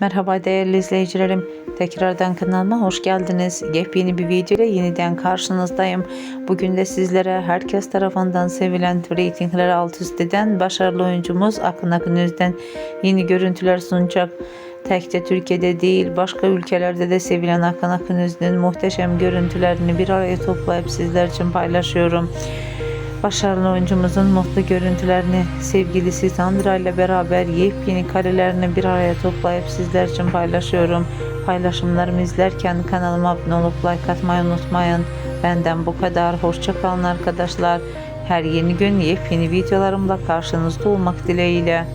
Merhaba değerli izleyicilerim. Tekrardan kanalıma hoş geldiniz. Yepyeni bir video ile yeniden karşınızdayım. Bugün de sizlere herkes tarafından sevilen reytingleri alt üst eden başarılı oyuncumuz Akın Akınöz'den yeni görüntüler sunacak. Tekçe Türkiye'de değil başka ülkelerde de sevilen Akın Akınöz'ün muhteşem görüntülerini bir araya toplayıp sizler için paylaşıyorum. Başarılı oyuncumuzun mutlu görüntülerini sevgilisi Sandra ile beraber yepyeni karelerini bir araya toplayıp sizler için paylaşıyorum. Paylaşımlarımı izlerken kanalıma abone olup like atmayı unutmayın. Benden bu kadar. Hoşçakalın arkadaşlar. Her yeni gün yepyeni videolarımla karşınızda olmak dileğiyle.